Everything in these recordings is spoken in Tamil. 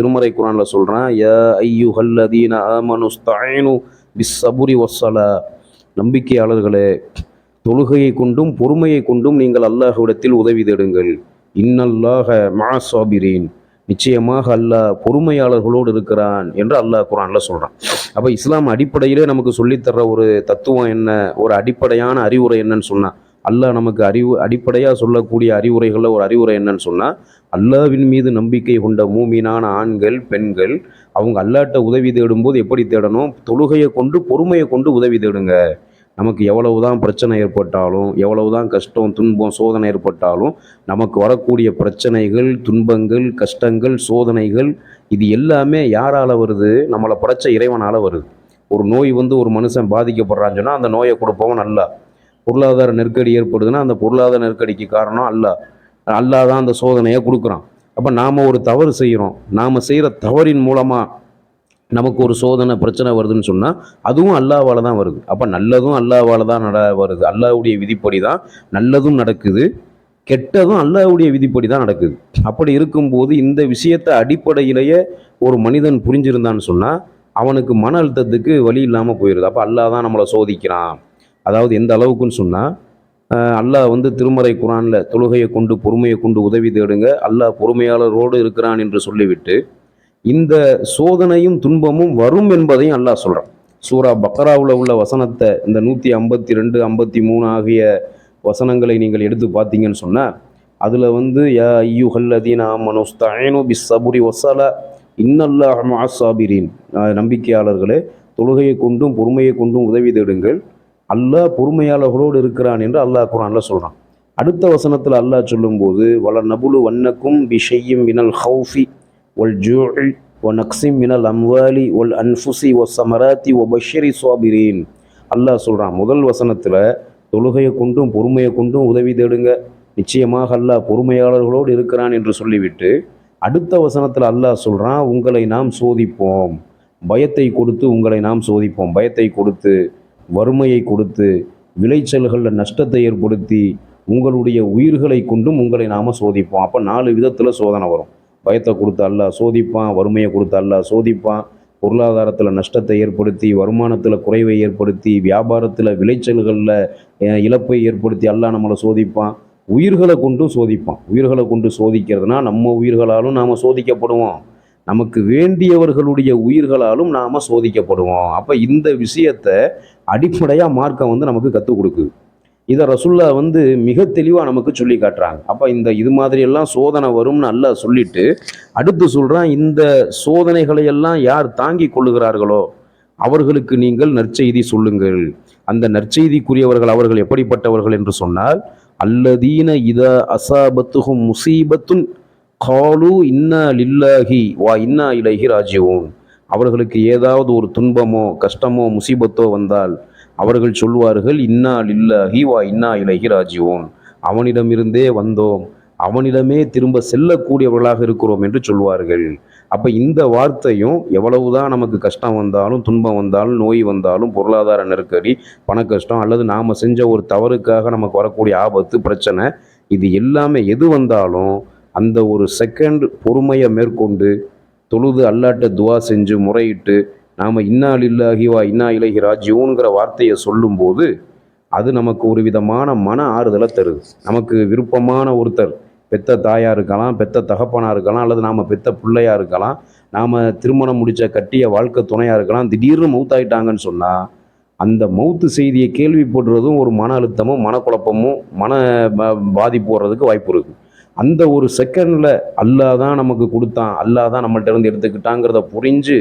திருமறை குரான்ல சொல்றான் யா ஐயுஹல்லதீன ஆமனுஸ்தஈனு பிஸ்ஸபுரி வஸ்ஸலா. நம்பிக்கையாளர்களே தொழுகையை கொண்டும் பொறுமையை கொண்டும் நீங்கள் அல்லாஹ்விடத்தில் உதவி தேடுங்கள். இன்னல்லாஹ மாசாபிரீன் நிச்சயமாக அல்லாஹ் பொறுமையாளர்களோடு இருக்கிறான் என்று அல்லாஹ் குரான்ல சொல்கிறான் அப்போ இஸ்லாம் அடிப்படையிலே நமக்கு சொல்லித்தர்ற ஒரு தத்துவம் என்ன? ஒரு அடிப்படையான அறிவுரை என்னன்னு சொன்னால் அல்லாஹ் நமக்கு அறிவு அடிப்படையாக சொல்லக்கூடிய அறிவுரைகளில் ஒரு அறிவுரை என்னன்னு சொன்னால் அல்லாவின் மீது நம்பிக்கை கொண்ட மூமீனான ஆண்கள் பெண்கள் அவங்க அல்லாட்ட உதவி தேடும்போது எப்படி தேடணும்? தொழுகையை கொண்டு பொறுமையை கொண்டு உதவி தேடுங்க. நமக்கு எவ்வளவுதான் பிரச்சனை ஏற்பட்டாலும் எவ்வளவுதான் கஷ்டம் துன்பம் சோதனை ஏற்பட்டாலும் நமக்கு வரக்கூடிய பிரச்சனைகள் துன்பங்கள் கஷ்டங்கள் சோதனைகள் இது எல்லாமே யாரால வருது? நம்மளை படைச்ச இறைவனால வருது. ஒரு நோய் வந்து ஒரு மனுஷன் பாதிக்கப்படுறான்னு சொன்னால் அந்த நோயை கொடுப்பவன் அல்ல பொருளாதார நெருக்கடி ஏற்படுதுன்னா அந்த பொருளாதார நெருக்கடிக்கு காரணம் அல்ல அல்லாஹ் தான் அந்த சோதனையை கொடுக்குறான். அப்போ நாம் ஒரு தவறு செய்கிறோம் நாம் செய்கிற தவறின் மூலமாக நமக்கு ஒரு சோதனை பிரச்சனை வருதுன்னு சொன்னால் அதுவும் அல்லாவால் தான் வருது. அப்போ நல்லதும் அல்லாவால் தான் நட வருது. அல்லாவுடைய விதிப்படி தான் நல்லதும் நடக்குது கெட்டதும் அல்லாவுடைய விதிப்படி தான் நடக்குது. அப்படி இருக்கும்போது இந்த விஷயத்தை அடிப்படையிலேயே ஒரு மனிதன் புரிஞ்சிருந்தான்னு சொன்னால் அவனுக்கு மன அழுத்தத்துக்கு வழி இல்லாமல் போயிடுது அப்போ அல்லா தான் நம்மளை சோதிக்கிறான். அதாவது எந்த அளவுக்குன்னு சொன்னால் அல்லாஹ் வந்து திருமறை குரானில் தொழுகையை கொண்டு பொறுமையை கொண்டு உதவி தேடுங்க. அல்லாஹ் பொறுமையாளரோடு இருக்கிறான் என்று சொல்லிவிட்டு இந்த சோதனையும் துன்பமும் வரும் என்பதையும் அல்லாஹ் சொல்கிறான் சூரா பக்ராவில் உள்ள வசனத்தை இந்த நூற்றி ஐம்பத்தி ரெண்டு ஐம்பத்தி மூணு ஆகிய வசனங்களை நீங்கள் எடுத்து பார்த்தீங்கன்னு சொன்னால் அதில் வந்து யா ஐயு ஹல்லதீன் ஆமனுஸ்தாயனு பிஸ் சபுரி ஒசல இன்னல்லாஹ் மாசாபிரின் நம்பிக்கையாளர்களே தொழுகையை கொண்டும் பொறுமையை கொண்டும் உதவி தேடுங்கள். அல்லாஹ் பொறுமையாளர்களோடு இருக்கிறான் என்று அல்லாஹ் குரான்ல சொல்கிறான் அடுத்த வசனத்தில் அல்லாஹ் சொல்லும்போது வள நபுலு வன்னக்கும் பிஷையும் மினல் ஹவுஃபி ஒல் ஜூஇ ஒ நக்ஸிம் மினல் அம்வாலி ஒல் அன்ஃபுசி ஒ சமராத்தி ஒ பஷரி சுவாபிரீன் அல்லாஹ் சொல்கிறான் முதல் வசனத்தில் தொழுகையை கொண்டும் பொறுமையை கொண்டும் உதவி தேடுங்க. நிச்சயமாக அல்லாஹ் பொறுமையாளர்களோடு இருக்கிறான் என்று சொல்லிவிட்டு அடுத்த வசனத்தில் அல்லாஹ் சொல்கிறான் உங்களை நாம் சோதிப்போம். பயத்தை கொடுத்து உங்களை நாம் சோதிப்போம். பயத்தை கொடுத்து வறுமையை கொடுத்து விளைச்சல்களில் நஷ்டத்தை ஏற்படுத்தி உங்களுடைய உயிர்களை கொண்டும் உங்களை நாம் சோதிப்போம். அப்போ நாலு விதத்தில் சோதனை வரும். பயத்தை கொடுத்து அல்லாஹ் சோதிப்பான் வறுமையை கொடுத்து அல்லாஹ் சோதிப்பான். பொருளாதாரத்தில் நஷ்டத்தை ஏற்படுத்தி வருமானத்தில் குறைவை ஏற்படுத்தி வியாபாரத்தில் விளைச்சல்களில் இழப்பை ஏற்படுத்தி அல்லாஹ் நம்மளை சோதிப்பான். உயிர்களை கொண்டும் சோதிப்பான். உயிர்களை கொண்டு சோதிக்கிறதுனா நம்ம உயிர்களாலும் நாம் சோதிக்கப்படுவோம். நமக்கு வேண்டியவர்களுடைய உயிர்களாலும் நாம் சோதிக்கப்படுவோம். அப்போ இந்த விஷயத்தை அடிப்படையாக மார்க்கம் வந்து நமக்கு கற்றுக் கொடுக்குது. இதை ரசுல்லா வந்து மிக தெளிவாக நமக்கு சொல்லி காட்டுறாங்க. அப்போ இந்த இது மாதிரியெல்லாம் சோதனை வரும்னு நல்லா சொல்லிட்டு அடுத்து சொல்கிறான் இந்த சோதனைகளை எல்லாம் யார் தாங்கி கொள்ளுகிறார்களோ அவர்களுக்கு நீங்கள் நற்செய்தி சொல்லுங்கள். அந்த நற்செய்திக்குரியவர்கள் அவர்கள் எப்படிப்பட்டவர்கள் என்று சொன்னால் அல்லதீன இத அசாபத்துகும் முசீபத்துன் காலு இன்னா லில்லாஹி வா இன்னா இலகி ராஜிவோன் அவர்களுக்கு ஏதாவது ஒரு துன்பமோ கஷ்டமோ முசீபத்தோ வந்தால் அவர்கள் சொல்வார்கள் இன்னா லில்லாஹி வா இன்னா இலகி ராஜிவோன் அவனிடமிருந்தே வந்தோம். அவனிடமே திரும்ப செல்லக்கூடியவர்களாக இருக்கிறோம் என்று சொல்வார்கள். அப்போ இந்த வார்த்தையும் எவ்வளவுதான் நமக்கு கஷ்டம் வந்தாலும் துன்பம் வந்தாலும் நோய் வந்தாலும் பொருளாதார நெருக்கடி பண கஷ்டம் அல்லது நாம் செஞ்ச ஒரு தவறுக்காக நமக்கு வரக்கூடிய ஆபத்து பிரச்சனை இது எல்லாமே எது வந்தாலும் அந்த ஒரு செகண்ட் பொறுமையை மேற்கொண்டு தொழுது அல்லாட்ட துவா செஞ்சு முறையிட்டு நாம் இன்னா லில்லாஹி இன்னா இலகி ராஜ்யோங்கிற வார்த்தையை சொல்லும்போது அது நமக்கு ஒரு விதமான மன ஆறுதலை தருது. நமக்கு விருப்பமான ஒருத்தர் பெத்த தாயாக இருக்கலாம் பெத்த தகப்பனாக இருக்கலாம் அல்லது நாம் பெத்த பிள்ளையாக இருக்கலாம் நாம் திருமணம் முடித்த கட்டிய வாழ்க்கை துணையாக இருக்கலாம் திடீர்னு மௌத்தாயிட்டாங்கன்னு சொன்னால் அந்த மௌத்து செய்தியை கேள்விப்படுறதும் ஒரு மன அழுத்தமும் மனக்குழப்பமும் மன பாதிப்பு வர்றதுக்கு வாய்ப்பு இருக்குது அந்த ஒரு செகண்டில் அல்லாஹ் தான் நமக்கு கொடுத்தான் அல்லாஹ் தான் நம்மள்ட்ட இருந்து எடுத்துக்கிட்டாங்கிறத புரிஞ்சு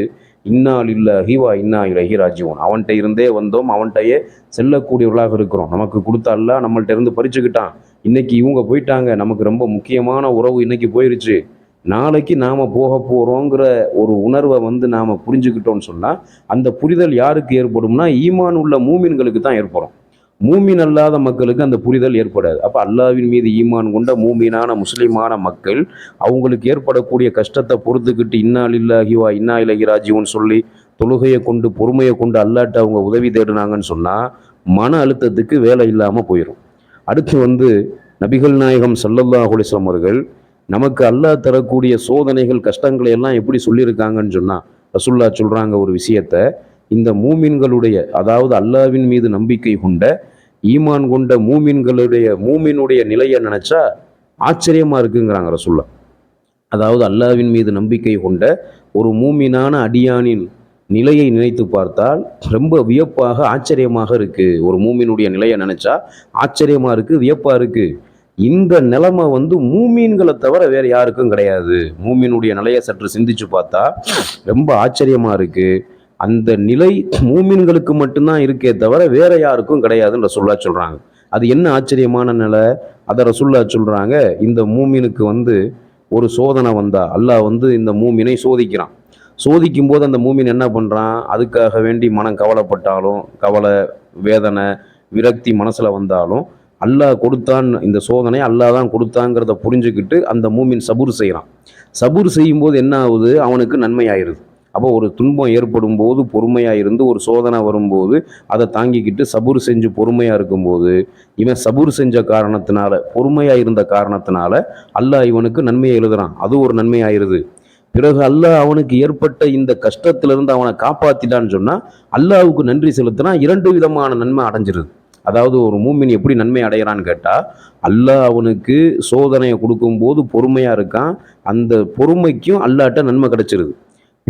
இன்னால் இல்லை ஹீவா இன்னா இலஹி ராஜிவோன் அவன்கிட்ட இருந்தே வந்தோம் அவன்கிட்டயே செல்லக்கூடியவர்களாக இருக்கிறோம். நமக்கு கொடுத்த அல்லா நம்மள்ட்ட இருந்து பறிச்சுக்கிட்டான். இன்னைக்கு இவங்க போயிட்டாங்க நமக்கு ரொம்ப முக்கியமான உறவு இன்னைக்கு போயிருச்சு. நாளைக்கு நாம் போக போகிறோங்கிற ஒரு உணர்வை வந்து நாம் புரிஞ்சுக்கிட்டோம்னு சொன்னால் அந்த புரிதல் யாருக்கு ஏற்படும்னா ஈமான் உள்ள மூமின்களுக்கு தான் ஏற்படும். மூமின் அல்லாத மக்களுக்கு அந்த புரிதல் ஏற்படாது. அப்போ அல்லாவின் மீது ஈமான் கொண்ட மூமீனான முஸ்லீமான மக்கள் அவங்களுக்கு ஏற்படக்கூடிய கஷ்டத்தை பொறுத்துக்கிட்டு இன்னாலில்லாகிவா வா இன்னா இலகிராஜிவன் சொல்லி தொழுகையை கொண்டு பொறுமையை கொண்டு அல்லாட்ட அவங்க உதவி தேடினாங்கன்னு சொன்னால் மன அழுத்தத்துக்கு வேலை இல்லாமல் போயிடும் அடுத்து வந்து நபிகள் நாயகம் சல்லல்லா அலைஹி அவர்கள் நமக்கு அல்லாஹ் தரக்கூடிய சோதனைகள் கஷ்டங்களை எல்லாம் எப்படி சொல்லியிருக்காங்கன்னு சொன்னால் ரசுல்லா சொல்கிறாங்க ஒரு விஷயத்த இந்த மூமின்களுடைய அதாவது அல்லாவின் மீது நம்பிக்கை கொண்ட ஈமான் கொண்ட மூமின்களுடைய மூமினுடைய நிலையை நினச்சா ஆச்சரியமாக இருக்குங்கிறாங்க ரசுல்லா அதாவது அல்லாவின் மீது நம்பிக்கை கொண்ட ஒரு மூமினான அடியானின் நிலையை நினைத்து பார்த்தால் ரொம்ப வியப்பாக ஆச்சரியமாக இருக்குது ஒரு மூமினுடைய நிலையை நினச்சா ஆச்சரியமாக இருக்குது வியப்பாக இருக்குது இந்த நிலைமை வந்து மூமீன்களை தவிர வேறு யாருக்கும் கிடையாது. மூமினுடைய நிலையை சற்று சிந்திச்சு பார்த்தா ரொம்ப ஆச்சரியமாக இருக்குது அந்த நிலை மூமின்களுக்கு மட்டும்தான் இருக்கே தவிர வேற யாருக்கும் கிடையாதுன்னு ரசுல்லா சொல்கிறாங்க அது என்ன ஆச்சரியமான நிலை? அதை ரசுல்லா சொல்கிறாங்க இந்த மூமினுக்கு வந்து ஒரு சோதனை வந்தா அல்லாஹ் வந்து இந்த மூமினை சோதிக்கிறான். சோதிக்கும் போது அந்த மூமின் என்ன பண்ணுறான் அதுக்காக வேண்டி மனம் கவலைப்பட்டாலும் கவலை வேதனை விரக்தி மனசில் வந்தாலும் அல்லாஹ் கொடுத்தான் இந்த சோதனை அல்லாஹ் தான் கொடுத்தாங்கிறத புரிஞ்சுக்கிட்டு அந்த மூமின் சபூர் செய்கிறான் சபூர் செய்யும்போது என்ன ஆகுது? அவனுக்கு நன்மையாயிருது. அப்போ ஒரு துன்பம் ஏற்படும் போது பொறுமையாக இருந்து ஒரு சோதனை வரும்போது அதை தாங்கிக்கிட்டு சபூர் செஞ்சு பொறுமையாக இருக்கும்போது இவன் சபூர் செஞ்ச காரணத்தினால பொறுமையாக இருந்த காரணத்தினால அல்லாஹ் இவனுக்கு நன்மையை எழுதுறான். அது ஒரு நன்மையாயிருது பிறகு அல்லாஹ் அவனுக்கு ஏற்பட்ட இந்த கஷ்டத்திலிருந்து அவனை காப்பாத்திட்டான்னு சொன்னால் அல்லாவுக்கு நன்றி செலுத்தினா இரண்டு விதமான நன்மை அடைஞ்சிருது. அதாவது ஒரு மூமின் எப்படி நன்மை அடைகிறான்னு கேட்டால் அல்லாஹ் அவனுக்கு சோதனையை கொடுக்கும்போது பொறுமையாக இருக்கான். அந்த பொறுமைக்கும் அல்லாட்ட நன்மை கிடச்சிருது.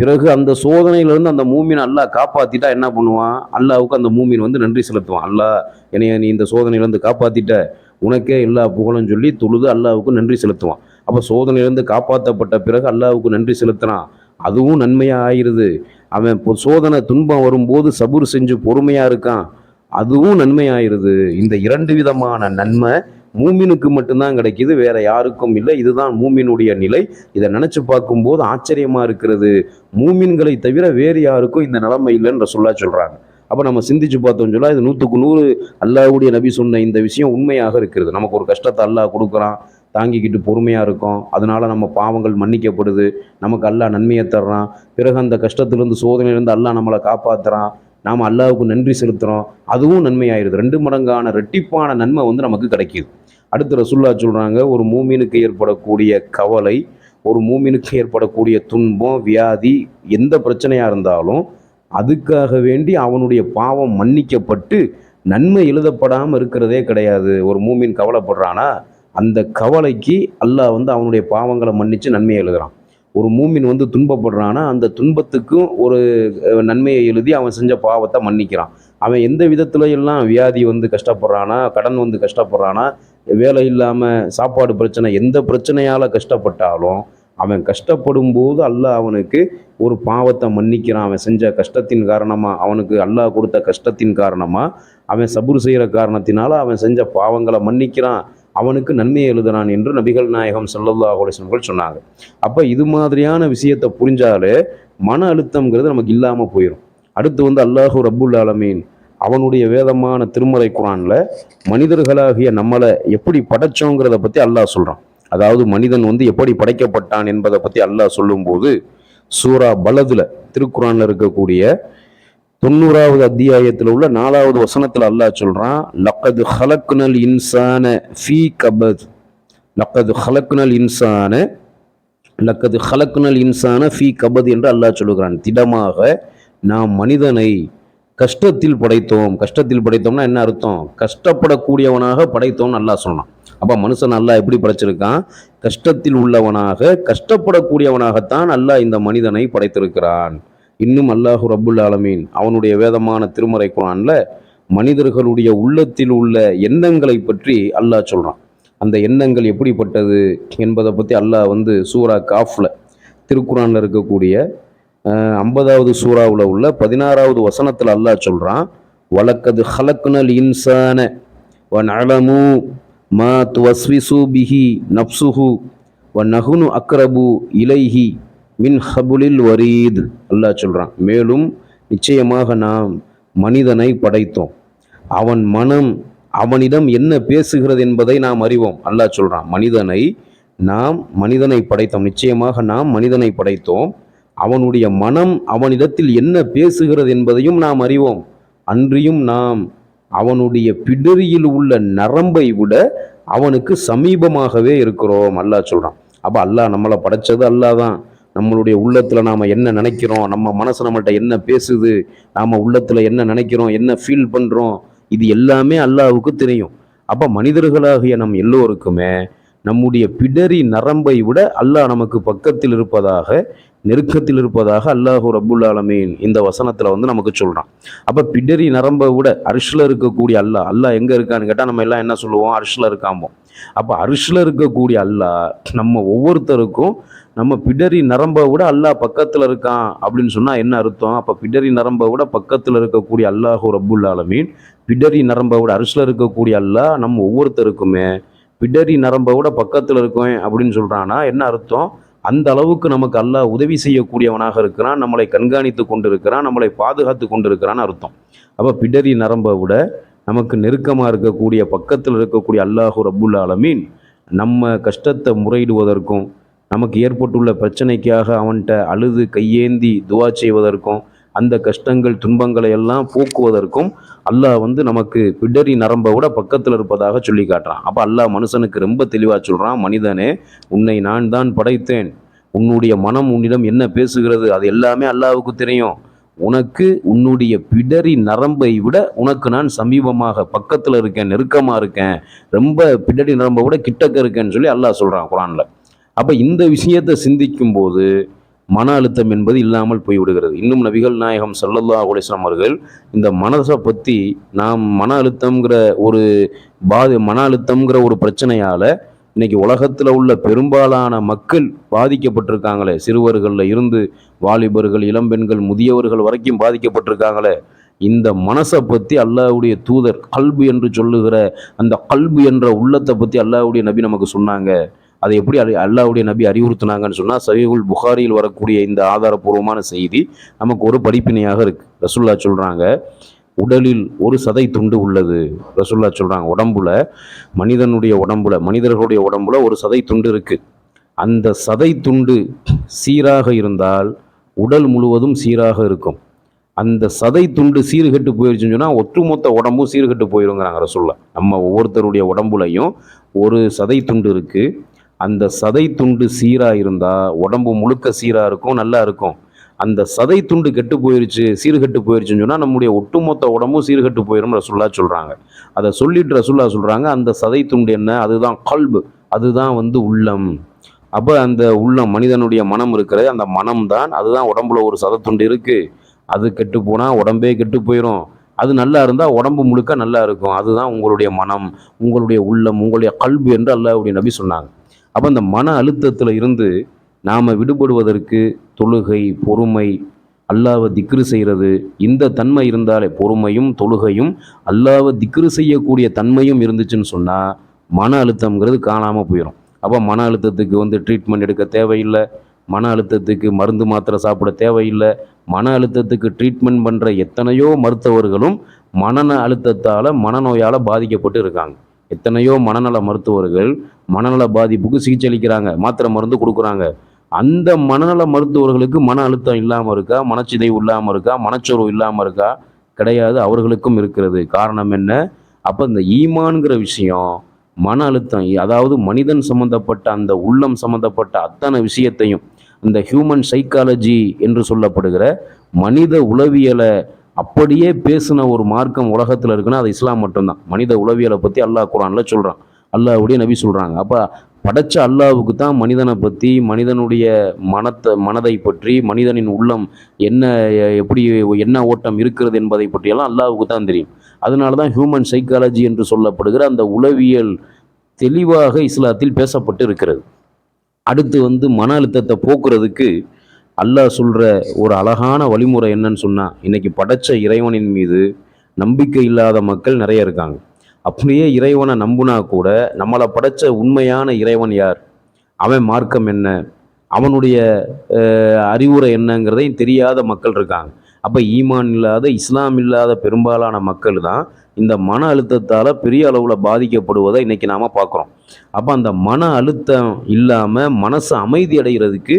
பிறகு அந்த சோதனையிலிருந்து அந்த மூமின் அல்லாஹ் காப்பாத்திட்டா என்ன பண்ணுவான்? அல்லாவுக்கு அந்த மூமின் வந்து நன்றி செலுத்துவான். அல்லாஹ் என்னைய நீ இந்த சோதனையிலிருந்து காப்பாத்திட்ட. உனக்கே எல்லா புகழும் சொல்லி தொழுது அல்லாவுக்கு நன்றி செலுத்துவான். அப்போ சோதனையிலிருந்து காப்பாற்றப்பட்ட பிறகு அல்லாவுக்கு நன்றி செலுத்துகிறான் அதுவும் நன்மையாக ஆயிடுது. அவன் இப்போ சோதனை துன்பம் வரும்போது சபுர் செஞ்சு பொறுமையாக இருக்கான். அதுவும் நன்மையாயிருது இந்த இரண்டு விதமான நன்மை மூமினுக்கு மட்டும்தான் கிடைக்குது வேற யாருக்கும் இல்லை. இதுதான் மூமினுடைய நிலை. இதை நினைச்சு பார்க்கும்போது ஆச்சரியமா இருக்கிறது. மூமின்களை தவிர வேறு யாருக்கும் இந்த நிலைமை இல்லைன்ற சொல்ல சொல்றாங்க. அப்போ நம்ம சிந்திச்சு பார்த்தோம்னு சொன்னால் இது நூற்றுக்கு நூறு அல்லாஹ்வுடைய நபி சொன்ன இந்த விஷயம் உண்மையாக இருக்கிறது. நமக்கு ஒரு கஷ்டத்தை அல்லாஹ் கொடுக்குறான் தாங்கிக்கிட்டு பொறுமையாக இருக்கும். அதனால் நம்ம பாவங்கள் மன்னிக்கப்படுது. நமக்கு அல்லாஹ் நன்மையை தர்றான். பிறகு அந்த கஷ்டத்துலேருந்து சோதனையிலேருந்து அல்லாஹ் நம்மளை காப்பாற்றுறான் நாம் அல்லாவுக்கு நன்றி செலுத்துகிறோம் அதுவும் நன்மையாயிருது. ரெண்டு மடங்கான ரெட்டிப்பான நன்மை வந்து நமக்கு கிடைக்கிது. அடுத்து ரசுல்லா சொல்கிறாங்க ஒரு மூமினுக்கு ஏற்படக்கூடிய கவலை ஒரு மூமினுக்கு ஏற்படக்கூடிய துன்பம் வியாதி எந்த பிரச்சனையாக இருந்தாலும் அதுக்காக வேண்டி அவனுடைய பாவம் மன்னிக்கப்பட்டு நன்மை எழுதப்படாமல் இருக்கிறதே கிடையாது. ஒரு மூமின் கவலைப்படுறானா? அந்த கவலைக்கு அல்லாஹ் வந்து அவனுடைய பாவங்களை மன்னித்து நன்மையை எழுதுகிறான் ஒரு மூமின் வந்து துன்பப்படுறானா? அந்த துன்பத்துக்கும் ஒரு நன்மையை எழுதி அவன் செஞ்ச பாவத்தை மன்னிக்கிறான். அவன் எந்த விதத்துல எல்லாம் வியாதி வந்து கஷ்டப்படுறானா? கடன் வந்து கஷ்டப்படுறானா? வேலை இல்லாமல் சாப்பாடு பிரச்சனை எந்த பிரச்சனையால் கஷ்டப்பட்டாலும் அவன் கஷ்டப்படும் போது அல்லாஹ் அவனுக்கு ஒரு பாவத்தை மன்னிக்கிறான். அவன் செஞ்ச கஷ்டத்தின் காரணமாக அவனுக்கு அல்லாஹ் கொடுத்த கஷ்டத்தின் காரணமாக அவன் சபுர் செய்கிற காரணத்தினால அவன் செஞ்ச பாவங்களை மன்னிக்கிறான். அவனுக்கு நன்மை எழுதுறான் என்று நபிகள் நாயகம் ஸல்லல்லாஹு அலைஹி சொன்னாங்க. அப்போ இது மாதிரியான விஷயத்தை புரிஞ்சாலே மன அழுத்தம்ங்கிறது நமக்கு இல்லாமல் போயிடும் அடுத்து வந்து அல்லாஹூ ரபுல் ஆலமீன் அவனுடைய வேதமான திருமறை குரானில் மனிதர்களாகிய நம்மளை எப்படி படைச்சோங்கிறத பற்றி அல்லாஹ் சொல்கிறான் அதாவது மனிதன் வந்து எப்படி படைக்கப்பட்டான் என்பதை பற்றி அல்லாஹ் சொல்லும்போது சூரா பலதுல திருக்குறானில் இருக்கக்கூடிய தொண்ணூறாவது அத்தியாயத்தில் உள்ள நாலாவது வசனத்தில் அல்லாஹ் சொல்கிறான் லக்கது ஹலக்குனல் இன்சான ஃபீ கபத். லக்கது ஹலக்குனல் இன்சான லக்கது ஹலக்குனல் இன்சான ஃபீ கபத் என்று அல்லாஹ் சொல்லுகிறான். திடமாக நாம் மனிதனை கஷ்டத்தில் படைத்தோம். கஷ்டத்தில் படைத்தோம்னா என்ன அர்த்தம்? கஷ்டப்படக்கூடியவனாக படைத்தோம்னு நல்லா சொன்னான் அப்போ மனுஷன் நல்லா எப்படி படைச்சிருக்கான்? கஷ்டத்தில் உள்ளவனாக கஷ்டப்படக்கூடியவனாகத்தான் அல்லாஹ் இந்த மனிதனை படைத்திருக்கிறான். இன்னும் அல்லாஹு ரபுல் ஆலமீன் அவனுடைய வேதமான திருமறை குரான்ல மனிதர்களுடைய உள்ளத்தில் உள்ள எண்ணங்களை பற்றி அல்லாஹ் சொல்கிறான் அந்த எண்ணங்கள் எப்படிப்பட்டது என்பதை பற்றி அல்லாஹ் வந்து சூரா காஃப்ல திருக்குறானில் இருக்கக்கூடிய ஐம்பதாவது சூறாவில் உள்ள பதினாறாவது வசனத்தில் அல்லாஹ் சொல்கிறான் வலக்கது ஹலக்குனல் இன்சான வன் நலமு மா துவஸ்விசு பிஹி நப்சுஹு வ நகுனு அக்ரபு இலைஹி மின் ஹபுலில் வரீத். அல்லாஹ் சொல்கிறான் மேலும் நிச்சயமாக நாம் மனிதனை படைத்தோம். அவன் மனம் அவனிடம் என்ன பேசுகிறது என்பதை நாம் அறிவோம். அல்லாஹ் சொல்கிறான் மனிதனை நாம் மனிதனை படைத்தோம். நிச்சயமாக நாம் மனிதனை படைத்தோம். அவனுடைய மனம் அவனிடத்தில் என்ன பேசுகிறது என்பதையும் நாம் அறிவோம். அன்றியும் நாம் அவனுடைய பிடரியில் உள்ள நரம்பை விட அவனுக்கு சமீபமாகவே இருக்கிறோம் அல்லாஹ் சொல்கிறான் அப்போ அல்லாஹ் நம்மளை படைச்சது அல்லாஹ் தான். நம்மளுடைய உள்ளத்தில் நாம் என்ன நினைக்கிறோம் நம்ம மனசு நம்மள்கிட்ட என்ன பேசுது நாம் உள்ளத்தில் என்ன நினைக்கிறோம் என்ன ஃபீல் பண்ணுறோம் இது எல்லாமே அல்லாவுக்கு தெரியும். அப்போ மனிதர்களாகிய நம் எல்லோருக்குமே நம்முடைய பிடரி நரம்பை விட அல்லாஹ் நமக்கு பக்கத்தில் இருப்பதாக நெருக்கத்தில் இருப்பதாக அல்லாஹு ரப்புல் ஆலமீன் இந்த வசனத்தில் வந்து நமக்கு சொல்கிறான் அப்போ பிடரி நரம்பை விட அரிஷில் இருக்கக்கூடிய அல்லாஹ் அல்லாஹ் எங்கே இருக்கான்னு கேட்டால் நம்ம எல்லாம் என்ன சொல்லுவோம்? அரிசில் இருக்காம்போம். அப்போ அரிஷில் இருக்கக்கூடிய அல்லாஹ் நம்ம ஒவ்வொருத்தருக்கும் நம்ம பிடரி நரம்பை விட அல்லாஹ் பக்கத்தில் இருக்கான் அப்படின்னு சொன்னால் என்ன அர்த்தம்? அப்போ பிடரி நரம்பை விட பக்கத்தில் இருக்கக்கூடிய அல்லாஹு ரப்புல் ஆலமீன் பிடரி நரம்பை விட அரிசில் இருக்கக்கூடிய அல்லாஹ் நம்ம ஒவ்வொருத்தருக்குமே பிடரி நரம்பை விட பக்கத்தில் இருக்கேன் அப்படின்னு சொல்கிறான்னா என்ன அர்த்தம்? அந்த அளவுக்கு நமக்கு அல்லாஹ் உதவி செய்யக்கூடியவனாக இருக்கிறான் நம்மளை கண்காணித்து கொண்டு இருக்கிறான் நம்மளை பாதுகாத்து கொண்டு இருக்கிறான்னு அர்த்தம். அப்போ பிடரி நரம்பை விட நமக்கு நெருக்கமாக இருக்கக்கூடிய பக்கத்தில் இருக்கக்கூடிய அல்லாஹு ரப்புல் ஆலமீன் நம்ம கஷ்டத்தை முறையிடுவதற்கும் நமக்கு ஏற்பட்டுள்ள பிரச்சனைக்காக அவன்கிட்ட அழுது கையேந்தி துவா செய்வதற்கும் அந்த கஷ்டங்கள் துன்பங்களை எல்லாம் போக்குவதற்கும் அல்லாஹ் வந்து நமக்கு பிடரி நரம்பை விட பக்கத்தில் இருப்பதாக சொல்லி காட்டுறான். அப்போ அல்லாஹ் மனுஷனுக்கு ரொம்ப தெளிவாக சொல்கிறான் மனிதனே உன்னை நான் தான் படைத்தேன். உன்னுடைய மனம் உன்னிடம் என்ன பேசுகிறது? அது எல்லாமே அல்லாவுக்கு தெரியும். உனக்கு உன்னுடைய பிடரி நரம்பை விட உனக்கு நான் சமீபமாக பக்கத்தில் இருக்கேன் நெருக்கமாக இருக்கேன். ரொம்ப பிடரி நரம்பை விட கிட்டக்க இருக்கேன்னு சொல்லி அல்லாஹ் சொல்கிறான் குரானில். அப்போ இந்த விஷயத்தை சிந்திக்கும் போது மன அழுத்தம் என்பது இல்லாமல் போய்விடுகிறது. இன்னும் நபிகள் நாயகம் சல்லல்லா அலிஸ்லாம் அவர்கள் இந்த மனசை பற்றி நாம் மன அழுத்தம்ங்கிற ஒரு பாதி மன அழுத்தம்ங்கிற ஒரு பிரச்சனையால் இன்னைக்கு உலகத்தில் உள்ள பெரும்பாலான மக்கள் பாதிக்கப்பட்டிருக்காங்களே. சிறுவர்களில் இருந்து வாலிபர்கள் இளம்பெண்கள் முதியவர்கள் வரைக்கும் பாதிக்கப்பட்டிருக்காங்களே. இந்த மனசை பற்றி அல்லாவுடைய தூதர் கல்பு என்று சொல்லுகிற அந்த கல்பு என்ற உள்ளத்தை பற்றி அல்லாவுடைய நபி நமக்கு சொன்னாங்க. அதை எப்படி அறி அல்லாவுடைய நபி அறிவுறுத்தினாங்கன்னு சொன்னால் சஹீஹுல் புகாரியில் வரக்கூடிய இந்த ஆதாரபூர்வமான செய்தி நமக்கு ஒரு படிப்பினையாக இருக்கு. ரசுல்லா சொல்கிறாங்க உடலில் ஒரு சதை துண்டு உள்ளது. ரசுல்லா சொல்கிறாங்க உடம்புல மனிதனுடைய உடம்புல மனிதர்களுடைய உடம்புல ஒரு சதை துண்டு இருக்குது அந்த சதை துண்டு சீராக இருந்தால் உடல் முழுவதும் சீராக இருக்கும். அந்த சதை துண்டு சீர்கெட்டு போயிடுச்சுன்னு சொன்னால் ஒட்டுமொத்த உடம்பும் சீர்கெட்டு போயிருங்கிறாங்க ரசுல்லா நம்ம ஒவ்வொருத்தருடைய உடம்புலையும் ஒரு சதை துண்டு இருக்குது அந்த சதை துண்டு சீராக இருந்தால் உடம்பு முழுக்க சீராக இருக்கும் நல்லா இருக்கும். அந்த சதை துண்டு கெட்டு போயிருச்சு சீர்கெட்டு போயிருச்சுன்னு சொன்னால் நம்முடைய ஒட்டுமொத்த உடம்பும் சீர்கெட்டு போயிடும் ரசுல்லா சொல்கிறாங்க அதை சொல்லிட்டு ரசுல்லா சொல்கிறாங்க அந்த சதை துண்டு என்ன? அதுதான் கல்பு. அதுதான் வந்து உள்ளம். அப்போ அந்த உள்ளம் மனிதனுடைய மனம் இருக்கிறது அந்த மனம் தான் அதுதான் உடம்புல ஒரு சதை துண்டு இருக்குது அது கெட்டு போனால் உடம்பே கெட்டு போயிடும் அது நல்லா இருந்தால் உடம்பு முழுக்க நல்லா இருக்கும். அதுதான் உங்களுடைய மனம் உங்களுடைய உள்ளம் உங்களுடைய கல்பு என்று அல்லாவுடைய நபி சொன்னாங்க. அப்போ அந்த மன அழுத்தத்தில் இருந்து நாம் விடுபடுவதற்கு தொழுகை பொறுமை அல்லாவை திக்ரு செய்கிறது இந்த தன்மை இருந்தாலே பொறுமையும் தொழுகையும் அல்லாவை திக்ரு செய்யக்கூடிய தன்மையும் இருந்துச்சுன்னு சொன்னால் மன அழுத்தம்ங்கிறது காணாமல் போயிடும் அப்போ மன அழுத்தத்துக்கு வந்து ட்ரீட்மெண்ட் எடுக்க தேவையில்லை. மன அழுத்தத்துக்கு மருந்து மாத்திரை சாப்பிட தேவையில்லை. மன அழுத்தத்துக்கு ட்ரீட்மெண்ட் பண்ணுற எத்தனையோ மருத்துவர்களும் மனநல அழுத்தத்தால் மனநோயால் பாதிக்கப்பட்டு இருக்காங்க. எத்தனையோ மனநல மருத்துவர்கள் மனநல பாதிப்புக்கு சிகிச்சை அளிக்கிறாங்க மாத்திரை மருந்து கொடுக்குறாங்க. அந்த மனநல மருத்துவர்களுக்கு மன அழுத்தம் இல்லாமல் இருக்கா? மனச்சிதைவு இல்லாமல் இருக்கா? மனச்சோர்வு இல்லாமல் இருக்கா? கிடையாது அவர்களுக்கும் இருக்கிறது. காரணம் என்ன? அப்போ இந்த ஈமான்கிற விஷயம் மன அழுத்தம் அதாவது மனிதன் சம்மந்தப்பட்ட அந்த உள்ளம் சம்மந்தப்பட்ட அத்தனை விஷயத்தையும் இந்த ஹியூமன் சைக்காலஜி என்று சொல்லப்படுகிற மனித உளவியலை அப்படியே பேசின ஒரு மார்க்கம் உலகத்தில் இருக்குன்னா அது இஸ்லாம் மட்டும்தான். மனித உளவியலை பற்றி அல்லாஹ் குரானில் சொல்கிறான் அல்லாஹ்வுடைய நபி சொல்கிறாங்க அப்போ படைச்ச அல்லாவுக்கு தான் மனிதனை பற்றி மனிதனுடைய மனத்தை மனதை பற்றி மனிதனின் உள்ளம் என்ன எப்படி என்ன ஓட்டம் இருக்கிறது என்பதை பற்றியெல்லாம் அல்லாவுக்கு தான் தெரியும். அதனால தான் ஹியூமன் சைக்காலஜி என்று சொல்லப்படுகிற அந்த உளவியல் தெளிவாக இஸ்லாத்தில் பேசப்பட்டு இருக்கிறது. அடுத்து வந்து மன அழுத்தத்தை போக்குறதுக்கு அல்லாஹ் சொல்கிற ஒரு அழகான வழிமுறை என்னன்னு சொன்னால் இன்றைக்கி படைச்ச இறைவனின் மீது நம்பிக்கை இல்லாத மக்கள் நிறைய இருக்காங்க. அப்படியே இறைவனை நம்புனா கூட நம்மளை படைச்ச உண்மையான இறைவன் யார்? அவன் மார்க்கம் என்ன? அவனுடைய அறிவுரை என்னங்கிறதையும் தெரியாத மக்கள் இருக்காங்க. அப்போ ஈமான் இல்லாத இஸ்லாம் இல்லாத பெரும்பாலான மக்கள் தான் இந்த மன அழுத்தத்தால் பெரிய அளவில் பாதிக்கப்படுவதை இன்றைக்கி நாம் பார்க்குறோம். அப்போ அந்த மன அழுத்தம் இல்லாமல் மனசு அமைதி அடைகிறதுக்கு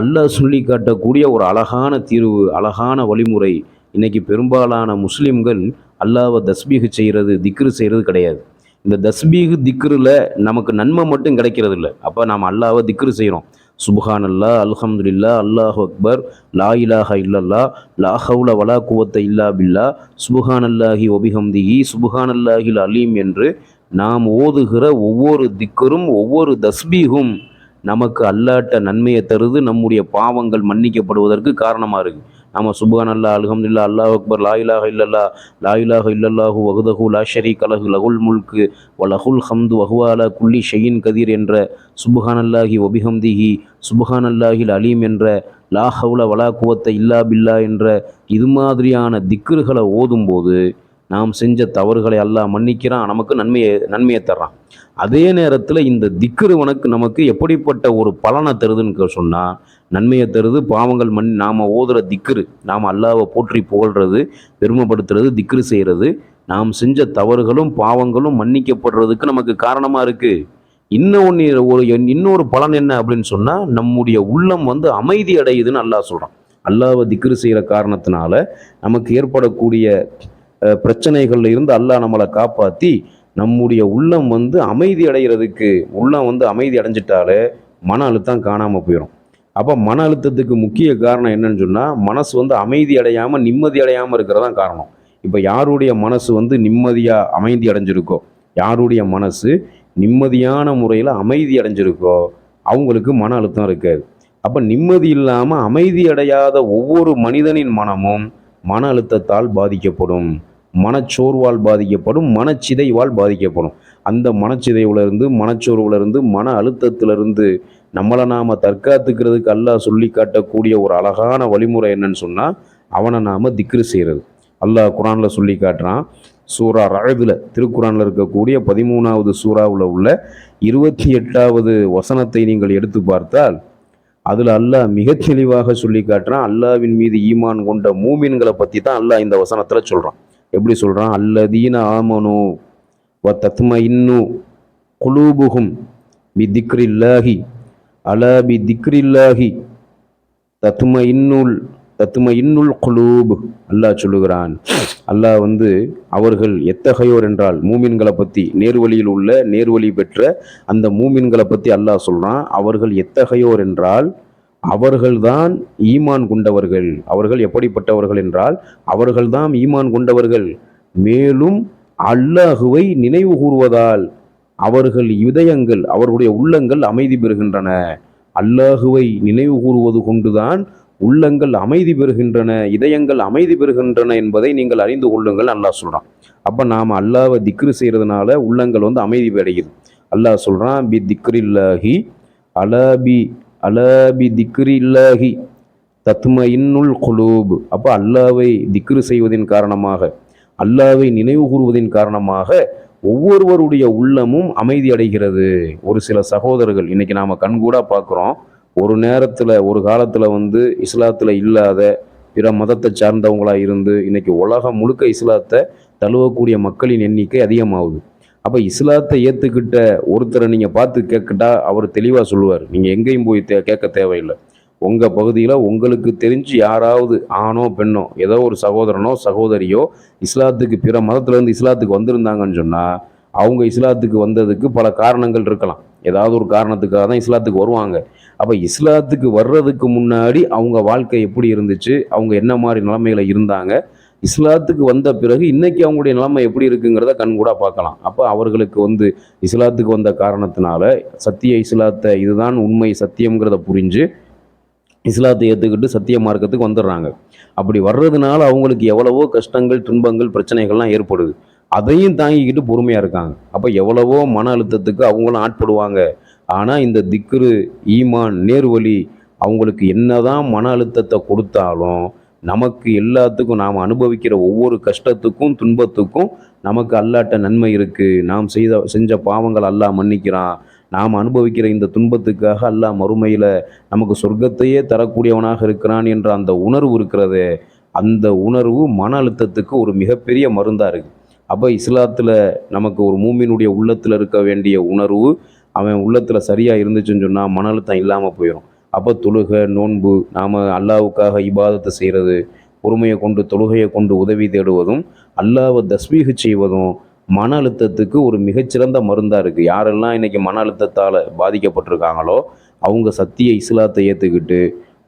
அல்லாஹ் சொல்லி காட்டக்கூடிய ஒரு அழகான தீர்வு அழகான வழிமுறை இன்றைக்கி பெரும்பாலான முஸ்லீம்கள் அல்லாவை தஸ்பீகு செய்கிறது திக்ரு செய்கிறது கிடையாது. இந்த தஸ்பீகு திக்ருல நமக்கு நன்மை மட்டும் கிடைக்கிறது இல்லை அப்போ நாம் அல்லாவை திக்ரு செய்கிறோம் சுபஹான் அல்லா அல்ஹம்துலில்லா அல்லாஹ் அக்பர் லா இலாஹ இல்லல்லா லா ஹவுல வலா குவத்த இல்லா பில்லா சுபஹான் அல்லாஹி ஒபிஹம்திஹி சுபஹான் அல்லாஹில் அலீம் என்று நாம் ஓதுகிற ஒவ்வொரு திக்கரும் ஒவ்வொரு தஸ்பீகும் நமக்கு அல்லாட்ட நன்மையை தருது நம்முடைய பாவங்கள் மன்னிக்கப்படுவதற்கு காரணமாக இருக்குது நம்ம சுபான் அல்லா அல்ஹம்துலில்லா அல்லாஹ் அக்பர் லாயிலாக இல்லல்லா லாயிலாக இல்லல்லாஹு வகுதஹு லா ஷரீக் அலஹு லகுல் முல்கு வலகுல் ஹம்து வஹுவாலா குல்லி ஷையின் கதீர் என்ற சுபஹான் அல்லாஹி ஒபிஹம்திஹி சுபஹான் அல்லாஹில் அலீம் என்ற லா ஹவுல வலா குவத்தை இல்லா பில்லா என்ற இது மாதிரியான திக்ருகளை ஓதும்போது நாம் செஞ்ச தவறுகளை எல்லாம் மன்னிக்கிறான் நமக்கு நன்மையை நன்மையை தர்றான். அதே நேரத்தில் இந்த திக்ருவனுக்கு நமக்கு எப்படிப்பட்ட ஒரு பலனை தருதுன்னு சொன்னால் நன்மையை தருது பாவங்கள் மண் நாம் ஓதுற திக்ரு நாம் அல்லாவை போற்றி புகழ்றது பெருமைப்படுத்துறது திக்ரு செய்கிறது நாம் செஞ்ச தவறுகளும் பாவங்களும் மன்னிக்கப்படுறதுக்கு நமக்கு காரணமாக இருக்குது இன்னொன்று ஒரு இன்னொரு பலன் என்ன அப்படின்னு சொன்னால் நம்முடைய உள்ளம் வந்து அமைதி அடையுதுன்னு அல்லாஹ் சொல்கிறான் அல்லாவை திக்ரு செய்கிற காரணத்தினால நமக்கு ஏற்படக்கூடிய பிரச்சனைகளில் இருந்து அல்லாஹ் நம்மளை காப்பாற்றி நம்முடைய உள்ளம் வந்து அமைதி அடைகிறதுக்கு உள்ளம் வந்து அமைதி அடைஞ்சிட்டாலே மன அழுத்தம் காணாமல் போயிடும் அப்போ மன அழுத்தத்துக்கு முக்கிய காரணம் என்னன்னு சொன்னால் மனசு வந்து அமைதி அடையாமல் நிம்மதி அடையாமல் இருக்கிறதான் காரணம். இப்போ யாருடைய மனசு வந்து நிம்மதியாக அமைதி அடைஞ்சிருக்கோ? யாருடைய மனசு நிம்மதியான முறையில் அமைதி அடைஞ்சிருக்கோ? அவங்களுக்கு மன அழுத்தம் இருக்காது. அப்போ நிம்மதி இல்லாமல் அமைதி அடையாத ஒவ்வொரு மனிதனின் மனமும் மன அழுத்தத்தால் பாதிக்கப்படும் மனச்சோர்வால் பாதிக்கப்படும் மனச்சிதைவால் பாதிக்கப்படும். அந்த மனச்சிதைவுலேருந்து மனச்சோர்வுலேருந்து மன அழுத்தத்திலிருந்து நம்மளை நாம் தற்காத்துக்கிறதுக்கு அல்லாஹ் சொல்லி காட்டக்கூடிய ஒரு அழகான வழிமுறை என்னன்னு சொன்னால் அவனை நாம் திக்ரு செய்கிறது அல்லாஹ் குரானில் சொல்லி காட்டுறான் சூரா ரழுதில் திருக்குறானில் இருக்கக்கூடிய பதிமூணாவது சூறாவில் உள்ள இருபத்தி எட்டாவது வசனத்தை நீங்கள் எடுத்து பார்த்தால் அதில் அல்லாஹ் மிகத் தெளிவாக சொல்லி காட்டுறான். அல்லாவின் மீது ஈமான் கொண்ட மூமின்களை பற்றி தான் அல்லாஹ் இந்த வசனத்தில் சொல்கிறான் எப்படி சொல்கிறான் அல்லதீன ஆமனு வ தத்ம இன்னு குலூபுகும் பி திக்ரில்லாஹி அலா பி திக்ரில்லாஹி தத்ம இன்னுல் தத்தும இன்னுல் குலூப். அல்லாஹ் சொல்லுகிறான். அல்லாஹ் வந்து அவர்கள் எத்தகையோர் என்றால் மூமின்களை பற்றி நேர்வழியில் உள்ள நேர்வழி பெற்ற அந்த மூமின்களை பற்றி அல்லாஹ் சொல்கிறான் அவர்கள் எத்தகையோர் என்றால் அவர்கள்தான் ஈமான் கொண்டவர்கள். அவர்கள் எப்படிப்பட்டவர்கள் என்றால் அவர்கள்தான் ஈமான் கொண்டவர்கள். மேலும் அல்லாஹுவை நினைவு கூறுவதால் அவர்கள் இதயங்கள் அவர்களுடைய உள்ளங்கள் அமைதி பெறுகின்றன. அல்லாஹுவை நினைவு கூறுவது கொண்டுதான் உள்ளங்கள் அமைதி பெறுகின்றன இதயங்கள் அமைதி பெறுகின்றன என்பதை நீங்கள் அறிந்து கொள்ளுங்கள் அல்லாஹ் சொல்கிறான் அப்போ நாம் அல்லாவை திக்ரு செய்கிறதுனால உள்ளங்கள் வந்து அமைதி அடையுது. அல்லாஹ் சொல்கிறான் பி திக்ரில்லாஹி அலபி அலபி திக்ரில்லாஹி தத்ம இன்னுல் குலூப். அப்போ அல்லாவை திக்ரு செய்வதின் காரணமாக அல்லாவை நினைவு கூறுவதின் காரணமாக ஒவ்வொருவருடைய உள்ளமும் அமைதி அடைகிறது. ஒரு சில சகோதரர்கள் இன்னைக்கு நாம கண்கூடா பார்க்குறோம் ஒரு நேரத்தில் ஒரு காலத்தில் வந்து இஸ்லாத்தில் இல்லாத பிற மதத்தை சார்ந்தவங்களாக இருந்து இன்றைக்கி உலகம் முழுக்க இஸ்லாத்தை தழுவக்கூடிய மக்களின் எண்ணிக்கை அதிகமாகுது. அப்போ இஸ்லாத்தை ஏற்றுக்கிட்ட ஒருத்தரை நீங்கள் பார்த்து கேட்கிட்டா அவர் தெளிவாக சொல்லுவார். நீங்கள் எங்கேயும் போய் தே கேட்க தேவையில்லை. உங்கள் பகுதியில் உங்களுக்கு தெரிஞ்சு யாராவது ஆணோ பெண்ணோ ஏதோ ஒரு சகோதரனோ சகோதரியோ இஸ்லாத்துக்கு பிற மதத்துலேருந்து இஸ்லாத்துக்கு வந்திருந்தாங்கன்னு சொன்னால் அவங்க இஸ்லாத்துக்கு வந்ததுக்கு பல காரணங்கள் இருக்கலாம். ஏதாவது ஒரு காரணத்துக்காக தான் இஸ்லாத்துக்கு வருவாங்க. அப்போ இஸ்லாத்துக்கு வர்றதுக்கு முன்னாடி அவங்க வாழ்க்கை எப்படி இருந்துச்சு? அவங்க என்ன மாதிரி நிலைமையில் இருந்தாங்க? இஸ்லாத்துக்கு வந்த பிறகு இன்றைக்கி அவங்களுடைய நிலைமை எப்படி இருக்குங்கிறத கண்கூடா பார்க்கலாம். அப்போ அவர்களுக்கு வந்து இஸ்லாத்துக்கு வந்த காரணத்தினால சத்திய இஸ்லாத்தை இதுதான் உண்மை சத்தியம்ங்கிறத புரிஞ்சு இஸ்லாத்தை ஏற்றுக்கிட்டு சத்திய மார்க்கத்துக்கு வந்துடுறாங்க. அப்படி வர்றதுனால அவங்களுக்கு எவ்வளவோ கஷ்டங்கள் துன்பங்கள் பிரச்சனைகள்லாம் ஏற்படுது. அதையும் தாங்கிக்கிட்டு பொறுமையாக இருக்காங்க. அப்போ எவ்வளவோ மன அழுத்தத்துக்கு அவங்களும் ஆட்படுவாங்க. ஆனால் இந்த திக்ரு ஈமான் நேர்வழி அவங்களுக்கு என்னதான் மன அழுத்தத்தை கொடுத்தாலும் நமக்கு எல்லாத்துக்கும் நாம் அனுபவிக்கிற ஒவ்வொரு கஷ்டத்துக்கும் துன்பத்துக்கும் நமக்கு அல்லாட்ட நன்மை இருக்குது நாம் செய்த செஞ்ச பாவங்கள் அல்லாஹ் மன்னிக்கிறான். நாம் அனுபவிக்கிற இந்த துன்பத்துக்காக அல்லாஹ் மறுமையில் நமக்கு சொர்க்கத்தையே தரக்கூடியவனாக இருக்கிறான் என்ற அந்த உணர்வு இருக்கிறதே அந்த உணர்வு மன அழுத்தத்துக்கு ஒரு மிகப்பெரிய மருந்தாக இருக்குது அப்போ இஸ்லாத்தில் நமக்கு ஒரு மூமினுடைய உள்ளத்தில் இருக்க வேண்டிய உணர்வு அவன் உள்ளத்தில் சரியாக இருந்துச்சுன்னு சொன்னால் மன அழுத்தம் இல்லாமல் போயிடும் அப்போ தொழுகை நோன்பு நாம் அல்லாவுக்காக இபாதத்தை செய்கிறது பொறுமையை கொண்டு தொழுகையை கொண்டு உதவி தேடுவதும் அல்லாவை தஸ்வீக செய்வதும் மன அழுத்தத்துக்கு ஒரு மிகச்சிறந்த மருந்தாக இருக்குது யாரெல்லாம் இன்றைக்கி மன அழுத்தத்தால் பாதிக்கப்பட்டிருக்காங்களோ அவங்க சத்திய இஸ்லாத்தை ஏற்றுக்கிட்டு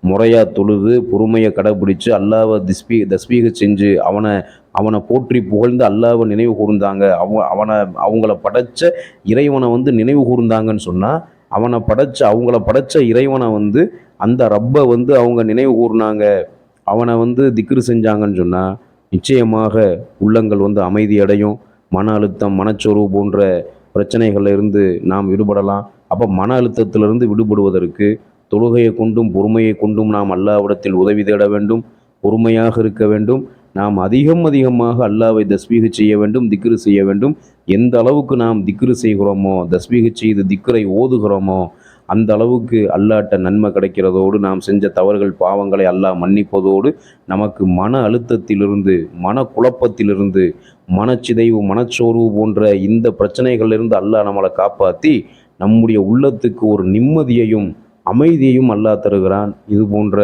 முறையாக தொழுது பொறுமையை கடைப்பிடிச்சு அல்லாவை திஸ்பீ தஸ்பீக செஞ்சு அவனை அவனை போற்றி புகழ்ந்து அல்லாவை நினைவு கூர்ந்தாங்க. அவ அவனை அவங்கள படைச்ச இறைவனை வந்து நினைவு கூர்ந்தாங்கன்னு சொன்னால் அவனை படைச்ச அவங்கள படைச்ச இறைவனை வந்து அந்த ரப்பை வந்து அவங்க நினைவு கூர்னாங்க. அவனை வந்து திக்ரு செஞ்சாங்கன்னு சொன்னால் நிச்சயமாக உள்ளங்கள் வந்து அமைதி அடையும். மன அழுத்தம் மனச்சோர்வு போன்ற பிரச்சனைகளில் இருந்து நாம் விடுபடலாம். அப்போ மன அழுத்தத்திலிருந்து விடுபடுவதற்கு தொழுகையை கொண்டும் பொறுமையை கொண்டும் நாம் அல்லாவிடத்தில் உதவி தேட வேண்டும். பொறுமையாக இருக்க வேண்டும். நாம் அதிகம் அதிகமாக அல்லாவை தஸ்மீக செய்ய வேண்டும் திக்ரு செய்ய வேண்டும். எந்த அளவுக்கு நாம் திக்ரு செய்கிறோமோ தஸ்மீக செய்து திக்ரை ஓதுகிறோமோ அந்த அளவுக்கு அல்லாட்ட நன்மை கிடைக்கிறதோடு நாம் செஞ்ச தவறுகள் பாவங்களை அல்லாஹ் மன்னிப்பதோடு நமக்கு மன அழுத்தத்திலிருந்து மன குழப்பத்திலிருந்து மனச்சிதைவு மனச்சோர்வு போன்ற இந்த பிரச்சனைகளிலிருந்து அல்லாஹ் நம்மளை காப்பாற்றி நம்முடைய உள்ளத்துக்கு ஒரு நிம்மதியையும் அமைதியையும் அல்லாஹ் தருகிறான். இது போன்ற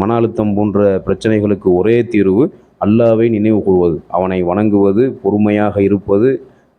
மன அழுத்தம் போன்ற பிரச்சனைகளுக்கு ஒரே தீர்வு அல்லாவை நினைவு கூறுவது. அவனை வணங்குவது பொறுமையாக இருப்பது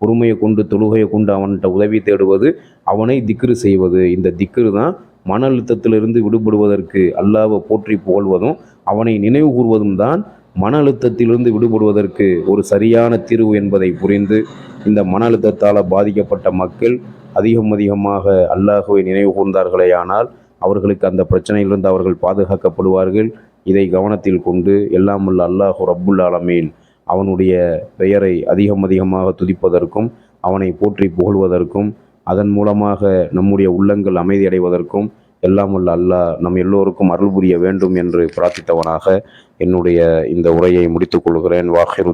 பொறுமையை கொண்டு தொழுகையை கொண்டு அவன்கிட்ட உதவி தேடுவது அவனை திக்ரு செய்வது. இந்த திக்ரு தான் மன அழுத்தத்திலிருந்து விடுபடுவதற்கு அல்லாவை போற்றி புகழ்வதும் அவனை நினைவு கூறுவதும் தான் மன அழுத்தத்திலிருந்து விடுபடுவதற்கு ஒரு சரியான தீர்வு என்பதை புரிந்து இந்த மன அழுத்தத்தால் பாதிக்கப்பட்ட மக்கள் அதிகம் அதிகமாக அல்லாஹுவை நினைவு கூர்ந்தார்களேயானால் அவர்களுக்கு அந்த பிரச்சனையிலிருந்து அவர்கள் பாதுகாக்கப்படுவார்கள். இதை கவனத்தில் கொண்டு எல்லாம் உள்ள அல்லாஹு ரப்புல் ஆலமீன் அவனுடைய பெயரை அதிகம் அதிகமாக துதிப்பதற்கும் அவனை போற்றி புகழ்வதற்கும் அதன் மூலமாக நம்முடைய உள்ளங்கள் அமைதியடைவதற்கும் எல்லாம் உள்ள அல்லாஹ் நம் எல்லோருக்கும் அருள் புரிய வேண்டும் என்று பிரார்த்தித்தவனாக என்னுடைய இந்த உரையை முடித்துக் கொள்கிறேன். வாஹிரு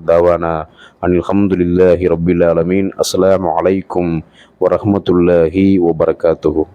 அனில் ஹம்துலில்லாஹி ரபில் அலமீன் அஸ்லாம் அலைக்கும் வரஹ்மத்துல்லாஹி வபரகாத்துஹு.